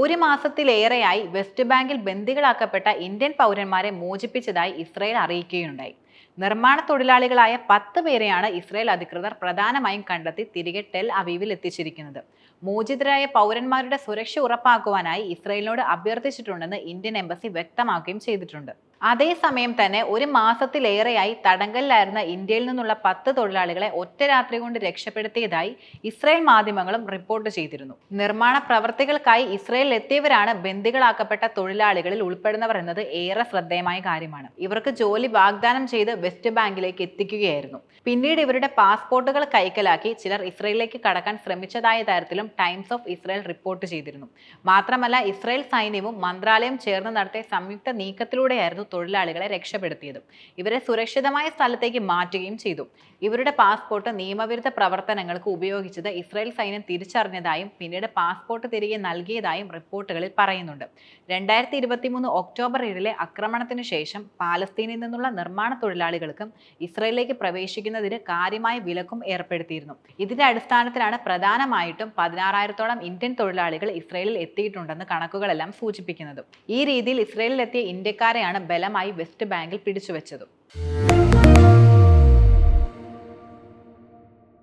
ഒരു മാസത്തിലേറെയായി വെസ്റ്റ് ബാങ്കിൽ ബന്ദികളാക്കപ്പെട്ട ഇന്ത്യൻ പൗരന്മാരെ മോചിപ്പിച്ചതായി ഇസ്രയേൽ അറിയിക്കുകയുണ്ടായി. നിർമ്മാണ തൊഴിലാളികളായ പത്ത് പേരെയാണ് ഇസ്രയേൽ അധികൃതർ പ്രധാനമായും കണ്ടെത്തി തിരികെ ടെൽ അവീവിൽ എത്തിച്ചിരിക്കുന്നത്. മോചിതരായ പൗരന്മാരുടെ സുരക്ഷ ഉറപ്പാക്കുവാനായി ഇസ്രയേലിനോട് അഭ്യർത്ഥിച്ചിട്ടുണ്ടെന്ന് ഇന്ത്യൻ എംബസി വ്യക്തമാക്കുകയും ചെയ്തിട്ടുണ്ട്. അതേസമയം തന്നെ ഒരു മാസത്തിലേറെയായി തടങ്കലിലായിരുന്ന ഇന്ത്യയിൽ നിന്നുള്ള പത്ത് തൊഴിലാളികളെ ഒറ്റ രാത്രി കൊണ്ട് രക്ഷപ്പെടുത്തിയതായി ഇസ്രായേൽ മാധ്യമങ്ങളും റിപ്പോർട്ട് ചെയ്തിരുന്നു. നിർമ്മാണ പ്രവർത്തികൾക്കായി ഇസ്രായേലിൽ എത്തിയവരാണ് ബന്ദികളാക്കപ്പെട്ട തൊഴിലാളികളിൽ ഉൾപ്പെടുന്നവർ എന്നത് ഏറെ ശ്രദ്ധേയമായ കാര്യമാണ്. ഇവർക്ക് ജോലി വാഗ്ദാനം ചെയ്ത് വെസ്റ്റ് ബാങ്കിലേക്ക് എത്തിക്കുകയായിരുന്നു. പിന്നീട് ഇവരുടെ പാസ്പോർട്ടുകൾ കൈക്കലാക്കി ചിലർ ഇസ്രയേലിലേക്ക് കടക്കാൻ ശ്രമിച്ചതായ തരത്തിലും ടൈംസ് ഓഫ് ഇസ്രയേൽ റിപ്പോർട്ട് ചെയ്തിരുന്നു. മാത്രമല്ല ഇസ്രയേൽ സൈന്യവും മന്ത്രാലയം ചേർന്ന് നടത്തിയ സംയുക്ത നീക്കത്തിലൂടെയായിരുന്നു തൊഴിലാളികളെ രക്ഷപ്പെടുത്തിയതും ഇവരെ സുരക്ഷിതമായ സ്ഥലത്തേക്ക് മാറ്റുകയും ചെയ്തു. ഇവരുടെ പാസ്പോർട്ട് നിയമവിരുദ്ധ പ്രവർത്തനങ്ങൾക്ക് ഉപയോഗിച്ചത് ഇസ്രായേൽ സൈന്യം തിരിച്ചറിഞ്ഞതായും പിന്നീട് പാസ്പോർട്ട് തിരികെ നൽകിയതായും റിപ്പോർട്ടുകളിൽ പറയുന്നുണ്ട്. രണ്ടായിരത്തി ഇരുപത്തി മൂന്ന് ഒക്ടോബർ ഏഴിലെ ആക്രമണത്തിന് ശേഷം പാലസ്തീനിൽ നിന്നുള്ള നിർമ്മാണ തൊഴിലാളികൾക്കും ഇസ്രയേലിലേക്ക് പ്രവേശിക്കുന്നതിന് കാര്യമായ വിലക്കും ഏർപ്പെടുത്തിയിരുന്നു. ഇതിന്റെ അടിസ്ഥാനത്തിലാണ് പ്രധാനമായിട്ടും പതിനാറായിരത്തോളം ഇന്ത്യൻ തൊഴിലാളികൾ ഇസ്രയേലിൽ എത്തിയിട്ടുണ്ടെന്ന് കണക്കുകളെല്ലാം സൂചിപ്പിക്കുന്നത്. ഈ രീതിയിൽ ഇസ്രയേലിലെത്തിയ ഇന്ത്യക്കാരെയാണ് ബലമായി വെസ്റ്റ് ബാങ്കിൽ പിടിച്ചുവെച്ചത്.